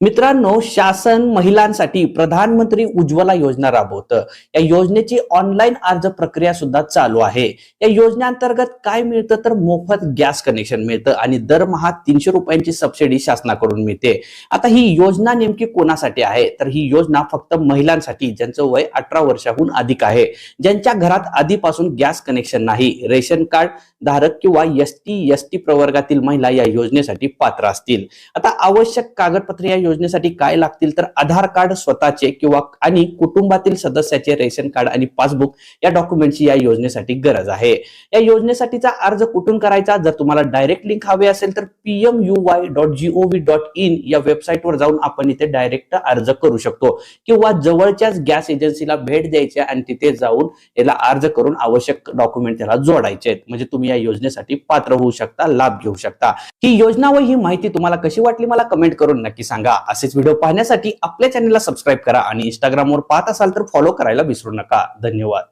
मित्रांनो शासन महिलांसाठी प्रधानमंत्री उज्ज्वला योजना राबवतं. या योजनेची ऑनलाईन अर्ज प्रक्रिया सुद्धा चालू आहे. या योजनेअंतर्गत काय मिळतं तर मोफत गॅस कनेक्शन मिळतं आणि दरमहा तीनशे रुपयांची सबसिडी शासनाकडून मिळते. आता ही योजना नेमकी कोणासाठी आहे? तर ही योजना फक्त महिलांसाठी ज्यांचं वय अठरा वर्षाहून अधिक आहे. ज्यांच्या घरात आधीपासून गॅस कनेक्शन नाही रेशन कार्ड धारक किंवा एस टी एस टी प्रवर्गातील महिला या योजनेसाठी पात्र असतील. आता आवश्यक कागदपत्रे या योजनेसाठी काय लागतील तर आधार कार्ड स्वतःचे किंवा आणि कुटुंबातील सदस्याचे रेशन कार्ड आणि पासबुक या डॉक्युमेंटची या योजनेसाठी गरज आहे. या योजनेसाठीचा अर्ज कुठून करायचा? जर तुम्हाला डायरेक्ट लिंक हवे असेल तर PM U Y dot G O V dot in या वेबसाईटवर जाऊन आपण इथे डायरेक्ट अर्ज करू शकतो. किंवा जवळच्याच गॅस एजन्सीला भेट द्यायची आणि तिथे जाऊन याला अर्ज करून आवश्यक डॉक्युमेंट त्याला जोडायचे आहेत. म्हणजे तुम्ही या योजनेसाठी पात्र होऊ शकता लाभ घेऊ शकता. ही योजना व ही माहिती तुम्हाला कशी वाटली मला कमेंट करून नक्की सांगा. असेच व्हिडिओ पाहण्यासाठी आपल्या चॅनलला सबस्क्राईब करा आणि इंस्टाग्रामवर पाहत असाल तर फॉलो करायला विसरू नका. धन्यवाद.